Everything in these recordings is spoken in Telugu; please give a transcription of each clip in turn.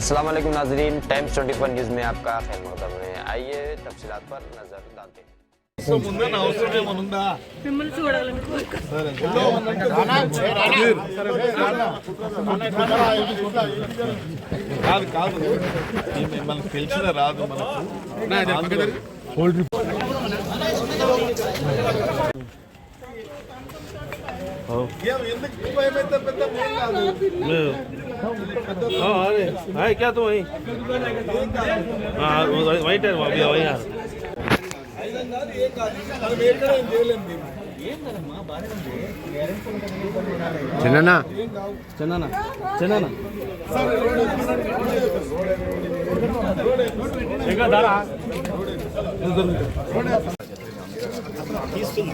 अस्सलाम वालेकुम नाजरीन टाइम्स 24 न्यूज़ में आपका खैर मकदम है आइए तफसीलात पर नज़र डालते हैं అవసరం ఉందా నా అవసరం ఏమైనా ఉందా మిమ్మల్ని చూడాలని కోరిక కాదు కాదు ఈ మిమ్మల్ని తెలిసిన రాదు మనకు అరే అరే క్యా తూ వైట్ బాబు అయ్యా చిన్ననా చిన్ననా చిన్ననా తీస్తున్నా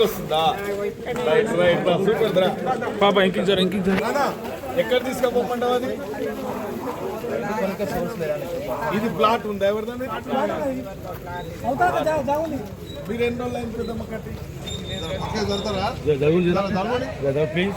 వస్తుందా రైట్ రైట్ సూపర్ రా. పాప ఇంకించారు ఇంకించారు ఎక్కడ తీసుకోపోకుండా అది? ఇది ప్లాట్ ఉందా ఎవరిదండి? మీరు ఎన్ని రోజులు అయిన తర్వాత కట్టి? జరుగుతారా ప్లీజ్.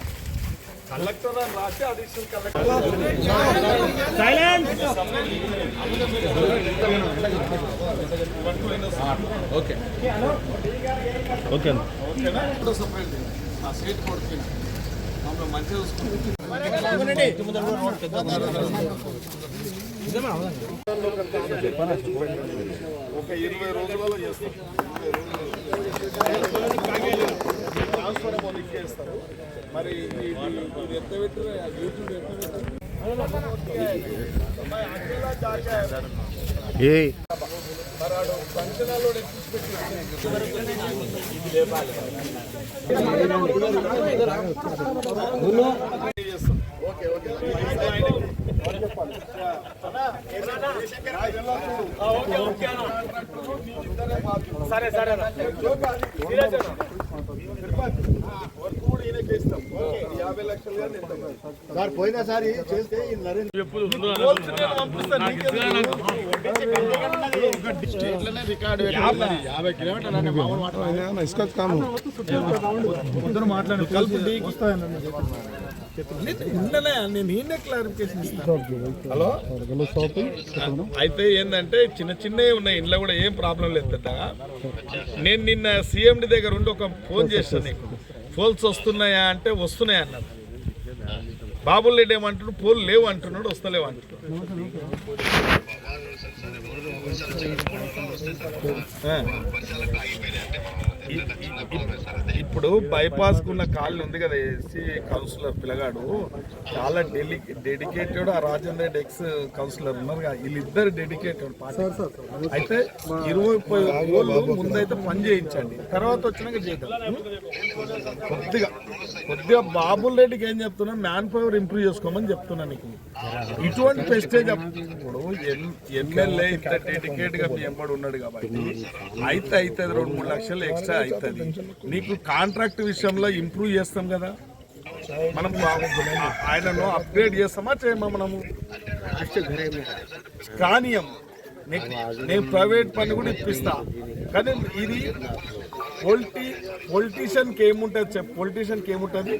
కలెక్టర్ అని రాసి అడిషనల్ కలెక్టర్. ఓకే. ఓకే ఓకేనా ఇప్పుడు సపరేట్ ఆ సీట్ కొడుతుంది మమ్మల్ని మంచిగా చూసుకుంటుంది ఒక ఇరవై రోజులలో చేస్తాం. మరి ఎంత పెట్టారు యూట్యూబ్ ఎంత ఏ మరాడు చేస్తాం ఓకే ఓకే. సరే సరే. క్లారిఫికేషన్ ఇస్తాను హలో? అయితే ఏంటంటే చిన్న చిన్నవి ఉన్నాయి. ఇంట్లో కూడా ఏం ప్రాబ్లం లేదు నేను నిన్న సీఎండి దగ్గర ఉండి ఒక ఫోన్ చేస్తాను నీకు. పోల్స్ వస్తున్నాయా అంటే వస్తున్నాయా అన్నారు. బాబుల్ రెడ్డి ఏమంటున్నాడు? పోల్ లేవు అంటున్నాడు వస్తలేవు అంటున్నాడు. ఆ. ఇప్పుడు బైపాస్ ఉన్న కాలనీ ఉంది కదా ఎస్సీ కౌన్సిలర్ పిల్లగాడు. చాలా డెలి డెడికేటెడ్ ఆ రాజేంద్ర రెడ్డి ఎక్స్ కౌన్సిలర్ ఉన్నారు కదా వీళ్ళిద్దరు డెడికేటెడ్ పార్టీ. అయితే ఇరవై ముప్పై రోజులు ముందైతే పని చేయించండి. తర్వాత వచ్చినాక చేద్దాం. కొద్దిగా. కొద్దిగా బాబుల్ రెడ్డికి ఏం చెప్తున్నా మ్యాన్ పవర్ ఇంప్రూవ్ చేసుకోమని చెప్తున్నా నీకు. ఇటువంటి ప్రెస్టేజ్ ఇప్పుడు ఎమ్మెల్యే ఇంత డెడికేట్గా మీ ఎంబడి ఉన్నాడు కాబట్టి అయితే అవుతుంది రెండు మూడు లక్షలు ఎక్స్ట్రా అవుతుంది. నీకు కాంట్రాక్ట్ విషయంలో ఇంప్రూవ్ చేస్తాం కదా. మనం ఆయనను అప్గ్రేడ్ చేస్తామా చేయమా మనము? నీకు నేను ప్రైవేట్ పని కూడా ఇప్పిస్తా. కానీ ఇది పొలిటి పొలిటీషియన్కి ఏముంటుంది చెప్ పొలిటీషియన్కి ఏముంటుంది?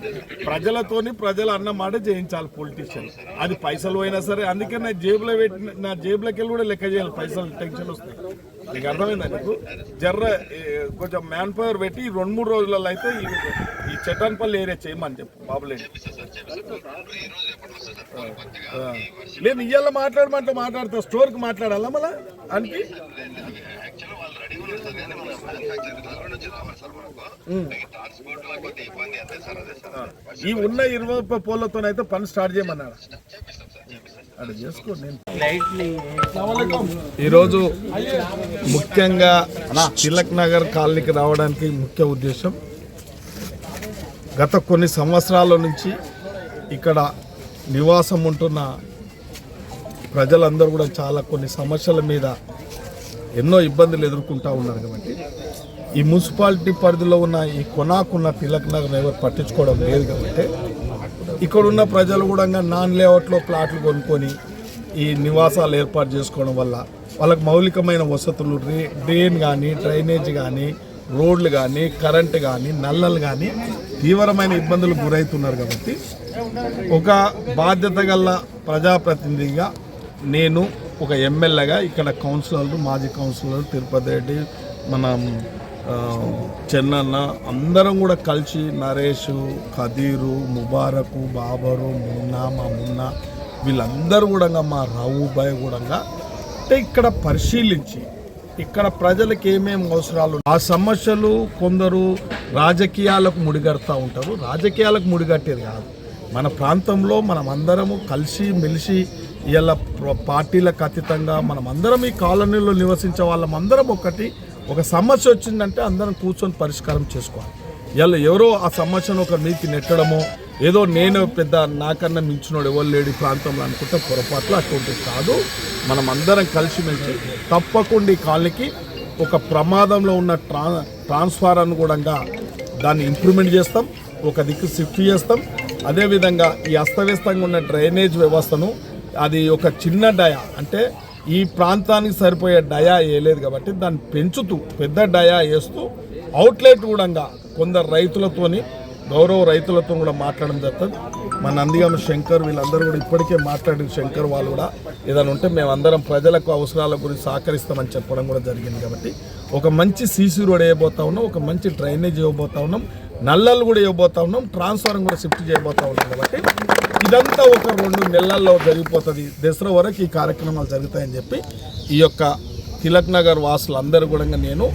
ప్రజలతోని ప్రజలు అన్న మాట చేయించాలి పొలిటీషియన్. అది పైసలు పోయినా సరే అందుకే నా జేబులో పెట్టిన నా జేబులోకి వెళ్ళి కూడా లెక్క చేయాలి పైసలు టెన్షన్ వస్తాయి నీకు అర్థమైందా నీకు? జర్ర కొంచెం మ్యాన్ పవర్ పెట్టి రెండు మూడు రోజులలో అయితే చటాన్పల్లి ఏరియా చేయమని చెప్పు బాబులేండి. నేను ఇవాళ మాట్లాడమంటే మాట్లాడతా స్టోర్కి మాట్లాడాలా మళ్ళా? అనికి ఈ ఉన్న ఇరవై ముప్పై పోలతోనైతే పని స్టార్ట్ చేయమన్నారు అది చేసుకో నేను ఈరోజు ముఖ్యంగా తిలక్ నగర్ కాలనీకి రావడానికి ముఖ్య ఉద్దేశం గత కొన్ని సంవత్సరాల నుంచి ఇక్కడ నివాసం ఉంటున్న ప్రజలందరూ కూడా చాలా కొన్ని సమస్యల మీద ఎన్నో ఇబ్బందులు ఎదుర్కొంటూ ఉన్నారు కాబట్టి ఈ మున్సిపాలిటీ పరిధిలో ఉన్న ఈ కొనాకున్న తిలక్ నగర్ ఎవరు పట్టించుకోవడం లేదు కాబట్టి ఇక్కడ ఉన్న ప్రజలు కూడా నాన్ లేఅవుట్లో ప్లాట్లు కొనుక్కొని ఈ నివాసాలు ఏర్పాటు చేసుకోవడం వల్ల వాళ్ళకి మౌలికమైన వసతులు డ్రైన్ కానీ డ్రైనేజ్ కానీ రోడ్లు కానీ కరెంటు కానీ నల్లలు కానీ తీవ్రమైన ఇబ్బందులు గురవుతున్నారు కాబట్టి ఒక బాధ్యత గల ప్రజాప్రతినిధిగా నేను ఒక ఎమ్మెల్యేగా ఇక్కడ కౌన్సిలర్లు మాజీ కౌన్సిలర్ తిరుపతి రెడ్డి మన చెన్నన్న అందరం కూడా కలిసి నరేష్ ఖదీరు ముబారకు బాబరు మున్నా మా మున్నా వీళ్ళందరూ కూడా మా రావుబాయ్ కూడా అంటే ఇక్కడ పరిశీలించి ఇక్కడ ప్రజలకు ఏమేమి అవసరాలు ఆ సమస్యలు కొందరు రాజకీయాలకు ముడిగడతా ఉంటారు. రాజకీయాలకు ముడిగట్టేది కాదు. మన ప్రాంతంలో మనం అందరము కలిసి మెలిసి ఇలా పార్టీలకు అతీతంగా మనం అందరం ఈ కాలనీలో నివసించే వాళ్ళం అందరం ఒకటి. ఒక సమస్య వచ్చిందంటే అందరం కూర్చొని పరిష్కారం చేసుకోవాలి. ఇలా ఎవరో ఆ సమస్యను ఒక నీతి నెట్టడమో ఏదో నేను పెద్ద నాకన్నా మించినోడు ఎవరు లేడు ప్రాంతంలో అనుకుంటే పొరపాట్లు అటువంటి కాదు. మనం అందరం కలిసిమెలిసి తప్పకుండా ఈ కాలనీకి ఒక ప్రమాదంలో ఉన్న ట్రా ట్రాన్స్ఫార్మర్ను కూడా దాన్ని ఇంప్రూవ్మెంట్ చేస్తాం ఒక దిక్కు షిఫ్ట్ చేస్తాం. అదేవిధంగా ఈ అస్తవ్యస్తంగా ఉన్న డ్రైనేజ్ వ్యవస్థను అది ఒక చిన్న డయా అంటే ఈ ప్రాంతానికి సరిపోయే డయా వేయలేదు కాబట్టి దాన్ని పెంచుతూ పెద్ద డయా వేస్తూ అవుట్లెట్ కూడా కొందరు రైతులతోని గౌరవ రైతులతో కూడా మాట్లాడడం జరుగుతుంది. మన నందిగామ శంకర్ వీళ్ళందరూ కూడా ఇప్పటికే మాట్లాడిన శంకర్ వాళ్ళు కూడా ఏదైనా ఉంటే మేమందరం ప్రజలకు అవసరాల గురించి సహకరిస్తామని చెప్పడం కూడా జరిగింది కాబట్టి ఒక మంచి సీసీ రోడ్ వేయబోతా ఉన్నాం ఒక మంచి డ్రైనేజ్ ఇవ్వబోతా ఉన్నాం నల్లలు కూడా ఇవ్వబోతా ఉన్నాం ట్రాన్స్ఫారం కూడా షిఫ్ట్ చేయబోతా ఉన్నాం కాబట్టి ఇదంతా ఒక రెండు నెలల్లో జరిగిపోతుంది. దసరా వరకు ఈ కార్యక్రమాలు జరుగుతాయని చెప్పి ఈ యొక్క తిలక్ నగర్ వాసులందరూ కూడా నేను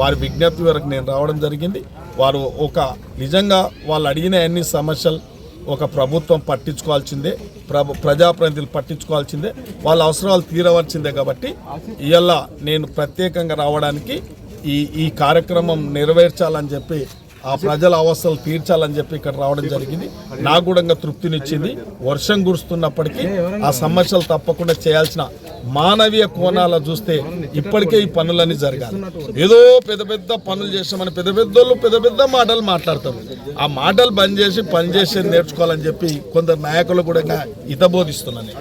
వారి విజ్ఞప్తి వరకు నేను రావడం జరిగింది. వారు ఒక నిజంగా వాళ్ళు అడిగిన అన్ని సమస్యలు ఒక ప్రభుత్వం పట్టించుకోవాల్సిందే ప్రభు ప్రజాప్రతినిధులు పట్టించుకోవాల్సిందే వాళ్ళ అవసరాలు తీరవలసిందే కాబట్టి ఇవాళ నేను ప్రత్యేకంగా రావడానికి ఈ ఈ కార్యక్రమం నెరవేర్చాలని చెప్పి ఆ ప్రజల అవస్థలు తీర్చాలని చెప్పి ఇక్కడ రావడం జరిగింది. నాకు కూడా ఇంకా తృప్తినిచ్చింది. వర్షం కురుస్తున్నప్పటికీ ఆ సమస్యలు తప్పకుండా చేయాల్సిన మానవీయ కోణాల చూస్తే ఇప్పటికే ఈ పనులన్నీ జరగాలి. ఏదో పెద్ద పెద్ద పనులు చేసామని పెద్ద పెద్దోళ్ళు పెద్ద పెద్ద మాటలు మాట్లాడతారు. ఆ మాటలు బంద్ చేసి పని చేసేది నేర్చుకోవాలని చెప్పి కొందరు నాయకులు కూడా ఇంకా హితబోధిస్తున్నాను